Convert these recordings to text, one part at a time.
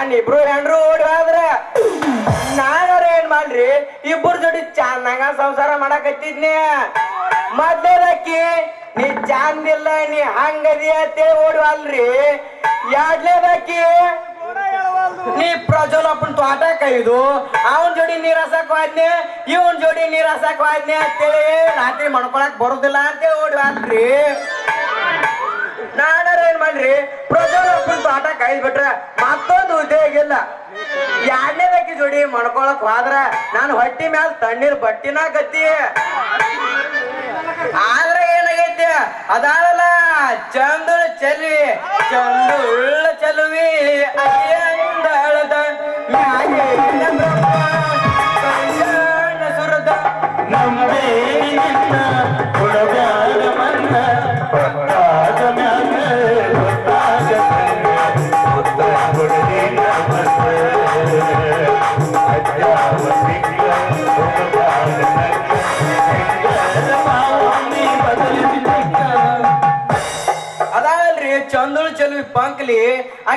ಸಣ್ಣ ಹೆಣ್ರು ನಾನ್ ಇಬ್ರು ಹೆಂಡ್ರು ಓಡಿ ಹೋದ್ರ ನಾನಾರ ಏನ್ ಮಾಡ್ರಿ ಇಬ್ಬರು ಜೋಡಿ ಚೆನ್ನಾಗ ಸಂಸಾರ ಮಾಡಕತ್ತಿದ್ನಿ. ಮೊದ್ಲೇದಕ್ಕಿ, ನೀ ಚಾಂದಿಲ್ಲ, ನೀ ಹಂಗದಿ ಅಂತೇಳಿ ಓಡಿ ಅಲ್ರಿ ಎರಡ್ಲೇದಕ್ಕಿ, ನೀ ಪ್ರಜ್ವಲಪ್ಪನ್ ತೋಟ ಕೈದು ಅವನ್ ಜೋಡಿ ನೀರ್ ಹಸಕ್ ಹೋದ್ನೆ, ಇವನ್ ಜೋಡಿ ನೀರ್ ಹಸಕ್ ಹೋದ್ನೆ ಅಂತೇಳಿ ರಾತ್ರಿ ಮಾಡ್ಕೊಳಕ್ ಬರುದಿಲ್ಲ ಅಂತೇಳಿ ಓಡಿ ಅಲ್ರಿ ನಾನಾರ ಏನ್ ಮಾಡ್ರಿ ಪ್ರಜ್ವಲಪ್ಪನ್ ತೋಟ ಕೈದ್ ಬಿಟ್ರ ಮತ್ತೊಂದು ಇಲ್ಲ ಎರಡನೇದಕ್ಕಿ ಜೋಡಿ ಮಾಡ್ಕೊಳಕ್ ಹೋದ್ರ ನಾನು ಹೊಟ್ಟಿ ಮ್ಯಾಲ ತಣ್ಣೀರ್ ಬಟ್ಟಿನ ಗತಿ ಆದ್ರೆ ಏನಾಗೈತಿ? ಅದಾಳಲ್ಲ, ಚಂದುಳ ಚೆಲ್ವಿ ಚಂದುಳ್ಳ ಚೆಲುವಿ. ಅಯ್ಯಂದಳದ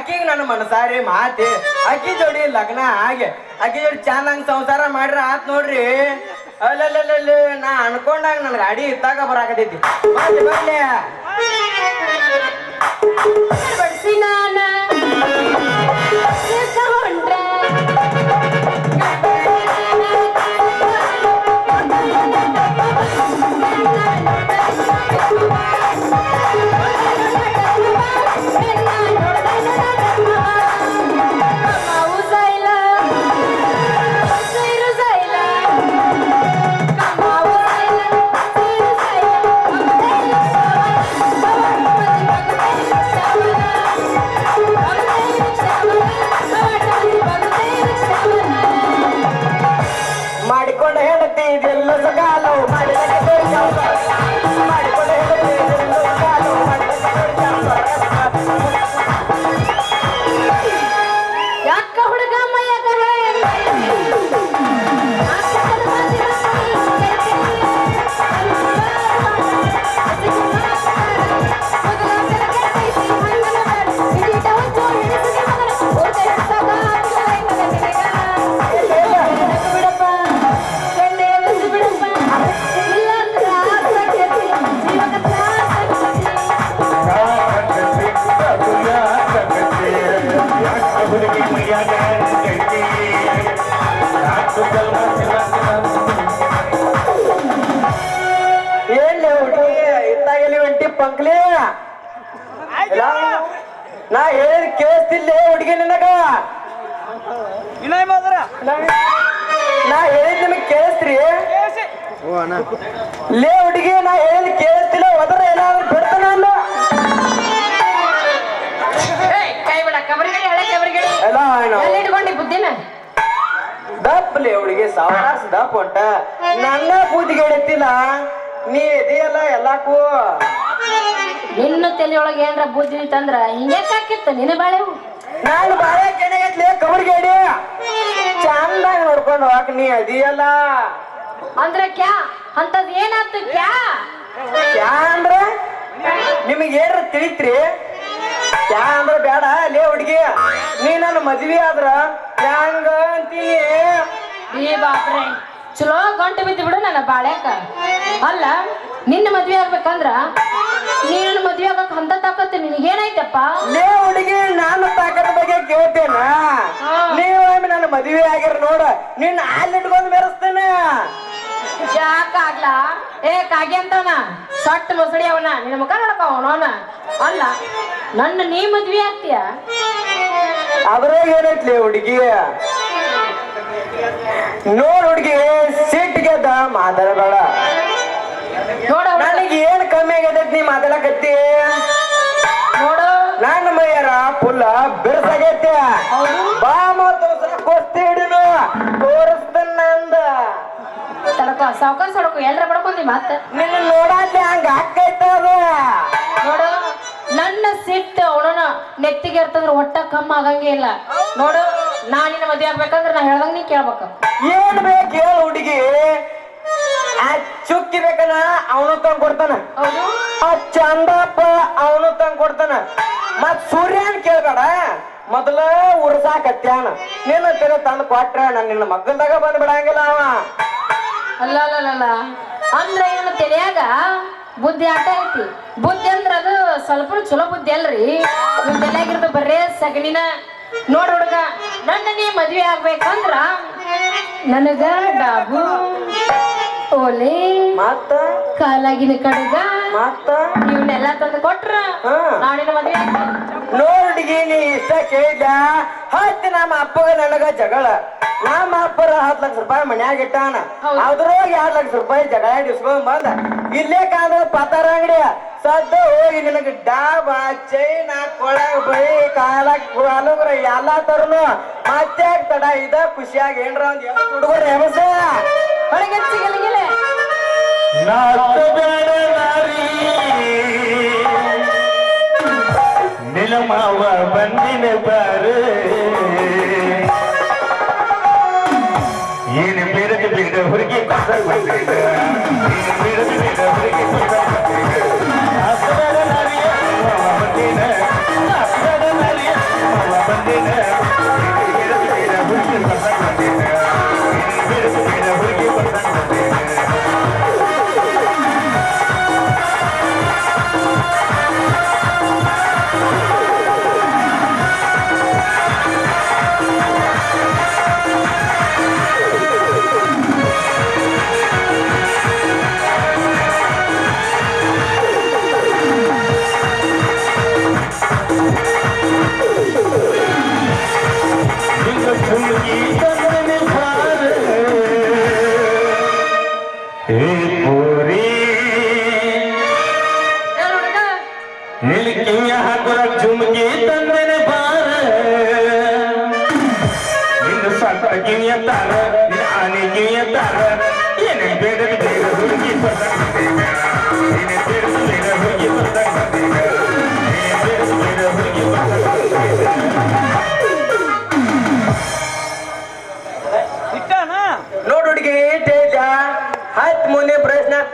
ಆಕಿಗೆ ನನ್ನ ಮನಸಾರಿ ಮಾತಿ. ಅಕ್ಕಿ ಜೋಡಿ ಲಗ್ನ ಹಾಗೆ ಅಕ್ಕಿ ಜೋಡಿ ಚೆನ್ನಾಗಿ ಸಂಸಾರ ಮಾಡ್ರ ಆತ್ ನೋಡ್ರಿ. ಅಲ್ಲಲ್ಲಲ್ಲಿ ನಾ ಅನ್ಕೊಂಡಾಗ ನನ್ಗೆ ಅಡಿ ಇತ್ತಾಗ ಬರಾಕತೈತಿ ಬರ್ಲಿ ಬರ್ಲಿ ನಾ ಹೇಳಿದ ಕೇಳಿಸ್ತಿಲ್ಲ ಹುಡುಗಿ ನಿನಗ? ನಾ- ಹೇಳಿದ್ ನಿಮಗ್ ಕೇಳಿಸ್ತ್ರಿ? ಲೇ ಹುಡುಗಿ ನಾ ಹೇಳಿದ್ ಕೇಳಿಸ್ತಿಲ್ಲ ಹೋದ್ರ ಏನಾದ್ರು ಬಿಡ್ತಾನ ಅಲ್ಲ ಎಲ್ಲ ಬುದ್ಧಿನ? ದಪ್ಪಲೆ ಹುಡುಗಿ ಸಾವಕಾಶ ದಪ್ಪ ಹೊಂಟ. ನನ್ನ ಬೂದಿಗೆ ಎತ್ತಿಲ್ಲ. ನೀ ಇದೆಯಲ್ಲ ಎಲ್ಲಾಕು. ನಿನ್ನ ತಲೆಯೊಳಗೆ ಏನ್ರ ಬುದ್ಧಿ ತಂದ್ರ ಹಿಂಗೆ ಹಾಕಿತ್ತ ನಿನ್ನ ಬಾಳೆವು? ನಾನು ಬಾಳೆ ಕೆಣಗತ್ಲೆ ಕಬರ್ಗೇಡಿ ಚಂದಾಗ ನೋಡ್ಕೊಂಡು ಹೋಗಕ್ ನೀ ಅದಿಯಲ್ಲ. ಅಂದ್ರೆ ಕ್ಯಾ? ಅಂತದ್ ಏನಾತು ಕ್ಯಾ? ಕ್ಯಾ ಅಂದ್ರ? ನಿಮಗೆ ಏನ್ರ ತಿಳಿತ್ರಿ? ಕ್ಯಾ ಅಂದ್ರ ಬೇಡ ಲೇ ಹುಡ್ಗಿ ನೀ ನನ್ನ ಮದ್ವಿ ಆದ್ರ ಹ್ಯಾಂಗ ಅಂತೀನಿ? ಈ ಬಾಪ್ರೆ ಚಲೋ ಗಂಟು ಬಿದ್ದು ಬಿಡು ನನ್ನ ಬಾಳ್ಯಾಕ. ಅಲ್ಲ ನಿನ್ನ ಮದ್ವೆ ಆಗ್ಬೇಕಂದ್ರ ನೀನು ಮದ್ವೆ ಆಗಕ್ ಅಂತ ನಿನ್ಗೆ ಏನಾಯ್ತಪ್ಪ? ನೀ ಹುಡುಗಿ ನಾನು ತಾಕದ ಬಗ್ಗೆ ಕೇಳ್ತೇನ? ನೀವು ನನ್ನ ಮದ್ವೆ ಆಗಿರ ನೋಡ ನಿನ್ನ ಅಲ್ಲಿ ಇಟ್ಕೊಂಡು ಮೆರೆಸ್ತೇನೆ ಯಾಕಾಗ್ಲ ಏ ಕಾಗೆ ಅಂತವನ? ಸಟ್ ಮುಸಡಿ ಅವನ. ನಿನ್ನ ಮುಖ ನೋಡಪ್ಪ ಅವನ ಅಲ್ಲ ನನ್ನ ನೀ ಮದ್ವೆ ಆಗ್ತೀಯ? ಅದ್ರಾಗ ಏನೈತ್ಲಿ ಹುಡುಗಿ? ನೋಡ್ ಹುಡುಗಿ ಸಿಟ್ಟಿಗೆದ್ದ ಮಾತಾಡಬೇಡ. ಮಾತಾಡಕತ್ತಿ? ನೋಡು. ನನ್ನ ಮೈಯಾರ ಫುಲ್ಲ ಬಿರ್ಸಾಗೈತೆ. ಬಾ ಮತ್ತು ಕುಸ್ತಿ ಹಿಡಿದು ತೋರಿಸ್ತನ್ನ ಅಂದ ತಡಕ ಸಾವ್ಕಾರ ಸಡಕು ಎಲ್ರ ಬಡ್ಕೊಂಡಿ ಮತ್ತೆ ನಿನ್ನ ನೋಡಾತೆ ಹಂಗ ಅಕ್ಕೈತ ಅದು. ನೋಡು ನನ್ನ ಸಿಟ್ಟು ಅವನ ನೆತ್ತಿಗೆ ಇರ್ತಂದ್ರೆ ಒಟ್ಟ ಕಮ್ಮ ಆಗಂಗೆ ಇಲ್ಲ. ನೋಡು ನಾ ನಿನ್ನ ಮದುವೆ ಆಗ್ಬೇಕಂದ್ರೆ ನಾ ಹೇಳ್ದಂಗ ನೀ ಕೇಳ್ಬೇಕು. ಏನ್ ಬೇಕು ಹೇಳು ಹುಡುಗಿ? ಆ ಚುಕ್ಕಿ ಬೇಕನ ಅವನು ತಂದು ಕೊಡ್ತಾನ. ಆ ಚಂದಪ್ಪ ಅವನು ತಂದು ಕೊಡ್ತಾನ. ಮತ್ ಸೂರ್ಯನ್ ಕೇಳ್ಬೇಡ. ಮೊದಲ ಉರ್ಸಾಕತ್ಯಾನ. ನಿನ್ನ ತಿರ ತಂದು ಕೊಟ್ರ ನಾನು ನಿನ್ನ ಮಕ್ಕಳದಾಗ ಬಂದ್ ಬಿಡಂಗಿಲ್ಲ ಅವ. ಅಲ್ಲ ಅಲ್ಲ ಅಂದ್ರೆ ಏನು ತಿಳಿಯಾಗ ಬುದ್ಧಿ ಆಟ ಐತಿ. ಬುದ್ಧಿ ಅಂದ್ರ ಅದು ಸ್ವಲ್ಪ ಚಲೋ ಬುದ್ಧಿ ಅಲ್ರಿ. ನಿಮ್ ತಲೆಯಾಗಿರೋದು ಬರೇ ಸಗಣಿನ. ನೋಡ್ ಹುಡುಗ ನನ್ನ ನೀ ಮದ್ವೆ ಆಗ್ಬೇಕಂದ್ರ ನನಗ ಡಾಬು. ಓಲೆ. ಮತ್ತ? ಕಾಲಾಗಿನ ಕಡಗ. ಮತ್ತ? ಇವನ್ನೆಲ್ಲ ತಂದು ಕೊಟ್ರ. ನಾಳಿನ ಮದ್ವೆ ಆಗ್ತೀನಿ. ನೀ ಇಷ್ಟ ಕೇಳಿದ? ಹತ್ತಿ ನಮ್ಮ ಅಪ್ಪಗ ನನಗ ಜಗಳ. ನಮ್ಮ ಅಪ್ಪರ ಹತ್ತು ಲಕ್ಷ ರೂಪಾಯಿ ಮನ್ಯಾಗ ಇಟ್ಟಾನ. ಅದ್ರೋ ಅದ್ರೊಳಗ ಎರಡ್ ಲಕ್ಷ ರೂಪಾಯಿ ಜಗಳ ಇಸ್ಕೊಂಡ್ ಬಂದ. ಇಲ್ಲೇ ಕಾದ ಪತಾರ ಅಂಗಡಿ. ಸದ್ದ ಹೋಗಿ ನಿನಗ ಡಾಬ ಚೈನ ಕೊಳ ಬೈ ಕಾಲ ಕಾಲುಗ್ರ ಎಲ್ಲಾ ತರನು. ಮತ್ತೆ ತಡ ಇದ ಖುಷಿಯಾಗಿ ಏನ್ರ ಒಂದ್ ಹುಡುಗರು ಹೆಮಸ ಹೊರಗೆ ಸಿಗಲಿಗಿಲೆ ನಾಚಬೇಡ ನಾರಿ ನಿಲಮಾವ ಬಂದಿನ ಬಾರು ಏನು ಬೇಡದ ಬೇಡ ಹುಡುಗಿ ಕೊಟ್ಟ ಬಂದಿದ ಏನು ಬೇಡದ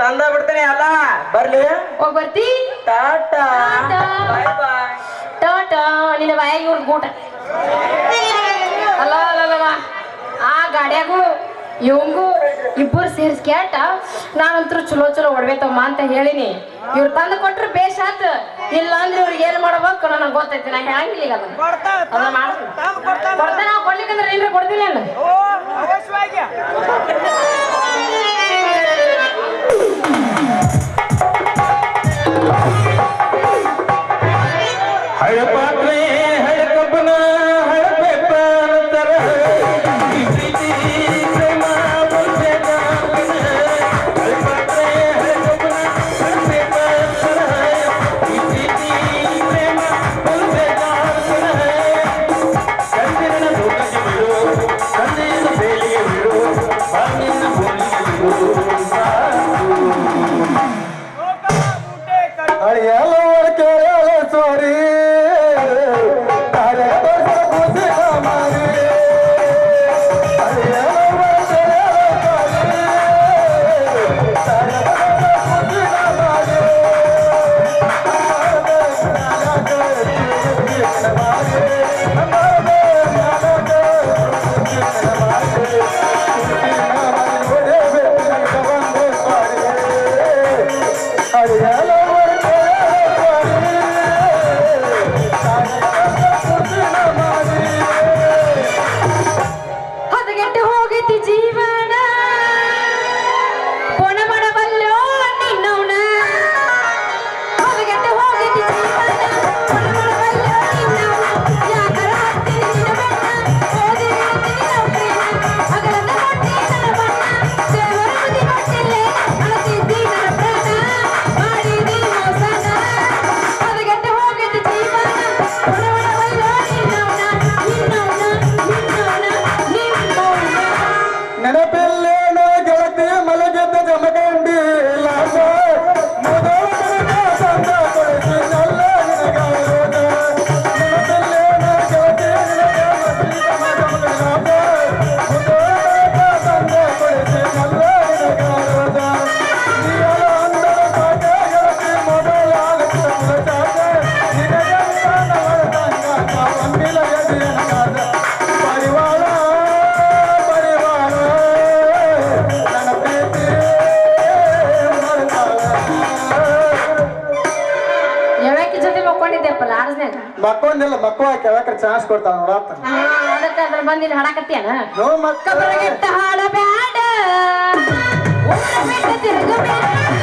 ತಂದ ಬಿಡ್ತೇನೆ ಅಲ್ಲ? ಬರ್ಲಿ. ಹೋಗ್ ಬರ್ತಿ. ಟಾಟಾ. ಬಾಯ್ ಬಾಯ್. ಟಾಟಾ ನಿನ್ನ ಬಾಯಾಗಿ ಇವ್ರ ಗೂಟ. ಅಲ್ಲ ಅಲ್ಲ. ಆ ಗಾಡಿಯಾಗೂ ಇವಂಗೂ ಇಬ್ಬರು ಸೇರಿಸಿ ಕೇಟ ನಾನಂತರೂ ಚಲೋ ಚಲೋ ಒಡವೆ ತಮ್ಮ ಅಂತ ಹೇಳಿನಿ. ಇವ್ರು ತಂದು ಕೊಟ್ರು ಬೇಷ್ ಆತ ಇಲ್ಲ ಅಂದ್ರೆ ಇವ್ರಿಗೆ ಏನ್ ಮಾಡ್ಬೇಕು ನನಗೆ ಗೊತ್ತೈತಿ ನಾ ಹೇಳಂಗಿಲ್ಲ ಈಗ ಅದನ್ನ. ಮಾಡ್ತೀನಿ. ಕೊಡ್ಲಿಕ್ಕಂದ್ರೆ ಏನ್ರ ಕೊಡ್ತೀನಿ ನಾನು ಮಕ್ಕೊಂದಿಲ್ಲ ಮಕ್ಕಳ ಕೆಳಕ ಚಾನ್ಸ್ ಕೊಡ್ತಾವ ನೋಡತ್ತ ಅದಕ್ಕೆ ಅದ್ರ ಬಂದಿಲ್ಲ ಬ್ಯಾಡ ನೋ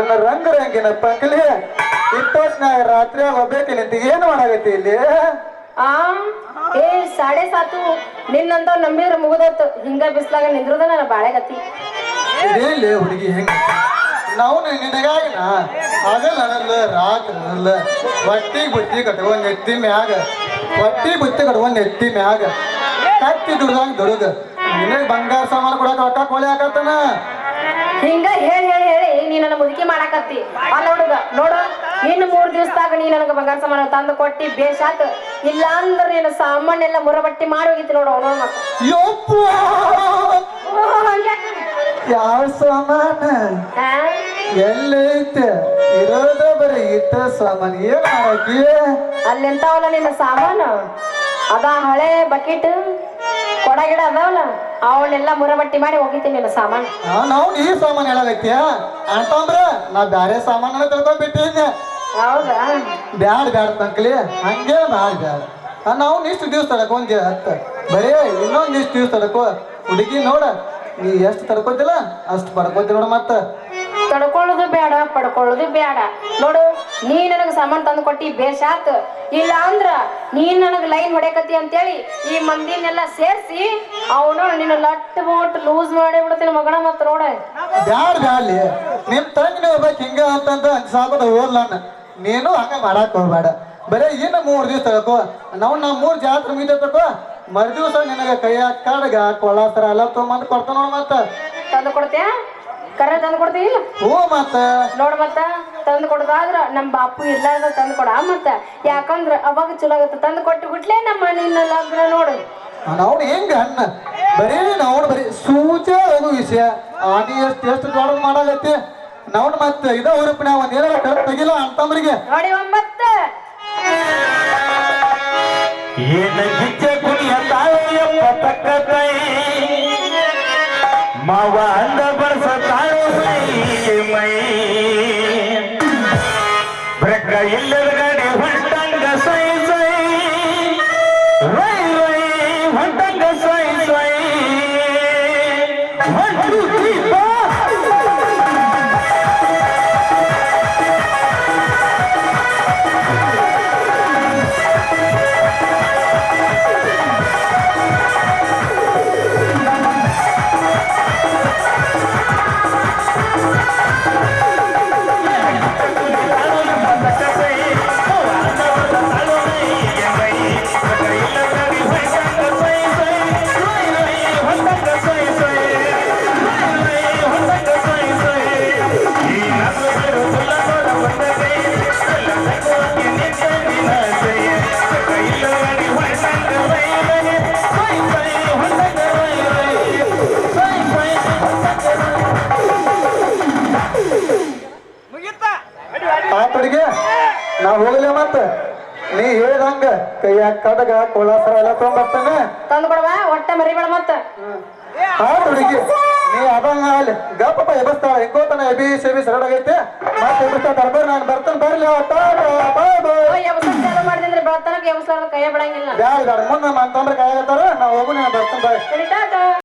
ನನ್ನ ರಂಗ ರಂಗಿನ ಪಕ್ಲಿ. ಇಪ್ಪತ್ನಾಗ ರಾತ್ರಿ ಹೋಗ್ಬೇಕಿ ನಿಂತ ಏನು ಮಾಡಾಗೈತಿ ಇಲ್ಲಿ? ಆ ಏ ಸಾಡೆ ಸಾತು. ನಿನ್ನಂತ ನಂಬಿದ್ರ ಮುಗಿದತ್ತು ಹಿಂಗ ಬಿಸ್ಲಾಗ ನಿಂದ್ರದ ನನ್ನ ಬಾಳೆಗತಿ ಇದೇನ್ಲೇ ಹುಡುಗಿ ಹೆಂಗ? ನಾವು ನಿನಗಾಗಿ ನಾ ಹಗಲ್ ಅನ್ನಲ್ಲ ರಾತ್ರಿ ಅನ್ನಲ್ಲ ಹೊಟ್ಟಿ ಬುತ್ತಿ ಕಟ್ಕೊಂಡ್ ನೆತ್ತಿ ಮ್ಯಾಗ. ಬಟ್ಟಿ ಬುತ್ತಿ ಕಟ್ಕೊಂಡ್ ನೆತ್ತಿ ಮ್ಯಾಗ. ಕತ್ತಿ ದುಡ್ದಂಗ್ ದುಡುಗ. ನಿನಗ್ ಬಂಗಾರ ಸಾಮಾನು ಕೊಡಕ ಹೊಟ್ಟ ಕೊಳೆ ಹಾಕತ್ತನ ಹಿಂಗ ಹೇಳಿ ನೀ ನನ್ನ ಮುದುಕಿ ಮಾಡಾಕತ್ತಿ. ಅಲ್ಲ ಹುಡುಗ ನೋಡು ಇನ್ನು ಮೂರ್ ದಿವಸದಾಗ ನೀ ನನಗೆ ಬಂಗಾರ ಸಾಮಾನು ತಂದು ಕೊಟ್ಟಿ ಬೇಷಾತ್. ಇಲ್ಲ ಅಂದ್ರೆ ನೀನು ಸಾಮಾನೆಲ್ಲ ಮುರಬಟ್ಟಿ ಮಾಡಿ ಹೋಗಿತ್ತು ನೋಡು ಅವನು? ಯಾವ ಸಾಮಾನ? ಎಲ್ಲೈತೆ? ಇರೋದ ಬರೀ ಸಾಮಾನು. ಮಾಡಾಕಿ? ಅಲ್ಲೆಂತಾವಲ್ಲ ನಿನ್ನ ಸಾಮಾನು? ಅದ ಹಳೆ ಬಕೆಟ್ ಕೊಡ ಗಿಡ ಅದಾವಲ್ಲ? ಅವನ್ನೆಲ್ಲ ಮುರಬಟ್ಟಿ ಮಾಡಿ ಹೋಗಿದ್ದೀನಿ ಸಾಮಾನು. ನಾವು ಈ ಸಾಮಾನು ವ್ಯಕ್ತಿಯ ಅಂತಂದ್ರ ನಾ ಬ್ಯಾರೆ ಸಾಮಾನು ತಿಳ್ಕೊಂಡ್ಬಿಟ್ಟಿದ್ದೆ ಹೌದಾ? ಬ್ಯಾಡ ಬ್ಯಾಡ ತಂಕ್ಲಿ ಹಂಗೆ ಬ್ಯಾಡ ಬ್ಯಾಡ. ನಾವು ಇಷ್ಟು ದಿವ್ಸ ತಡಕೋ ಒಂದ್ ಹತ್ತ. ಬರೀ ಇನ್ನೊಂದ್ ಇಷ್ಟು ದಿವ್ಸ ತಡಕೋ ಹುಡುಗಿ ನೋಡ ನೀ ಎಷ್ಟು ತಡ್ಕೋತಿಲ್ಲ ಅಷ್ಟು ಪಡ್ಕೋತಿ ನೋಡ ಮತ್ತ. ತಡ್ಕೊಳ್ಳೋದು ಬೇಡ ಪಡ್ಕೊಳ್ಳೋದು ಬೇಡ ನೋಡು ನೀ ನನಗೆ ಸಾಮಾನು ತಂದು ಕೊಟ್ಟಿ ಬೇಷಾತ್. ಇಲ್ಲ ಅಂದ್ರ ನೀನ್ ನನಗೆ ಲೈನ್ ಹೊಡೆಕತಿ ಅಂತೇಳಿ ಈ ಮಂದಿನೆಲ್ಲ ಸೇರಿಸಿ ಅವನು ನಿನ್ನ ಲಟ್ ಬೋಟ್ ಲೂಸ್ ಮಾಡಿ ಬಿಡ್ತೀನಿ ಮಗನ ಮತ್ತ ನೋಡ. ಬ್ಯಾಡ ಬ್ಯಾಲಿ ನಿಮ್ ತಂಗಿ ಹೋಗ್ಬೇಕು ಹಿಂಗ ಅಂತಂದ ಅನ್ಸಾಕೋದ ನಾನು ನೀನು ಹಂಗ ಮಾಡಾಕ್ ಹೋಗ್ಬೇಡ. ಬರೇ ಇನ್ನ ಮೂರ್ ದಿವ್ಸ ತಗೋ. ನಾವು ನಾ ಮೂರ್ ಜಾತ್ರೆ ಮುಗಿದ ತಗೋ. ಮರ್ ದಿವ್ಸ ನಿನಗ ಕೈಯಾಗ ಕೊಳ ತರ ಎಲ್ಲ ತೊಗೊಂಬಂದ್ ಕೊಡ್ತಾನ ನೋಡ್ ಮತ್ತ. ತಂದು ಕೊಡ್ತೀಯ? ಕರೆ ತಂದು ಕೊಡ್ತೀಯ ಇಲ್ಲ? ಹ್ಞೂ ಮತ್ತ. ನೋಡ್ ಮತ್ತ. ತಂದು ಕೊಡೋದಾದ್ರ ನಮ್ಮ ಬಾಪು ಇರ್ಲಾರ್ದ ತಂದು ಕೊಡ. ಮತ್ತೆ ಯಾಕಂದ್ರ ಅವಾಗ ಚಲೋ ಆಗತ್ತ ತಂದು ಕೊಟ್ಟು ಬಿಟ್ಲೆ ನಮ್ಮ ನಿನ್ನ ಲಗ್ನ ನೋಡು. ನೋಡಿ ಹೆಂಗ ಅಣ್ಣ? ಬರೀ ನಾವು ಬರೀ ಸೂಚ ಅದು ವಿಷಯ. ಆನಿ ಎಷ್ಟು ಎಷ್ಟು ದೊಡ್ಡ ಮಾಡಾಗತ್ತೆ ನಾವು ಮತ್ತೆ ಇದ ಊರಪ್ಪ ಒಂದ್ ಏನಾರ ಕರೆಕ್ಟ್ ತೆಗಿಲ್ಲ ಅಂತಂದ್ರಿಗೆ. ನೋಡಿ ಒಂಬತ್ತು. ಏನ ಗಿಜ್ಜೆ ಕುಣಿಯ ತಾಯಿಯಪ್ಪ ತಕ್ಕ ಕೈಯಾಗ ಕಡಗ ಕೊಳಸರ ಎಲ್ಲ ತಗೊಂಡ್ಬರ್ತಾನೆ ತಂದು ಕೊಡವಾ ಹೊಟ್ಟೆ ಮರಿಬೇಡ ಮತ್ತ. ಆತ್ ಹುಡುಗಿ ನೀ ಅದಂಗ ಅಲ್ಲಿ ಗಪ್ಪ ಎಬಸ್ತಾಳ ಹೆಂಗೋತನ ಎಬಿ ಶೆಬಿ ಸರಡಾಗೈತೆ ಮತ್ತೆ ಎಬಸ್ತಾ ಬರ್ಬರ್ ನಾನು ಬರ್ತೇನೆ ಬರ್ಲಿ ಬಾಯ್ ಬಾಯ್ ಚಾಲು ಮಾಡಿದ್ರೆ ಬೆಳತನಕ ಎಬ್ಸಲಾರ್ದ ಕೈಯ ಬಿಡಂಗಿಲ್ಲ. ಬ್ಯಾಡ ಬ್ಯಾಡ ಮುಂದೆ ಮಾತಂದ್ರೆ ಕಾಯತ್ತಾರ ನಾ ಹೋಗು ನೀನು ಬರ್ತೇನೆ ಬಾಯ್.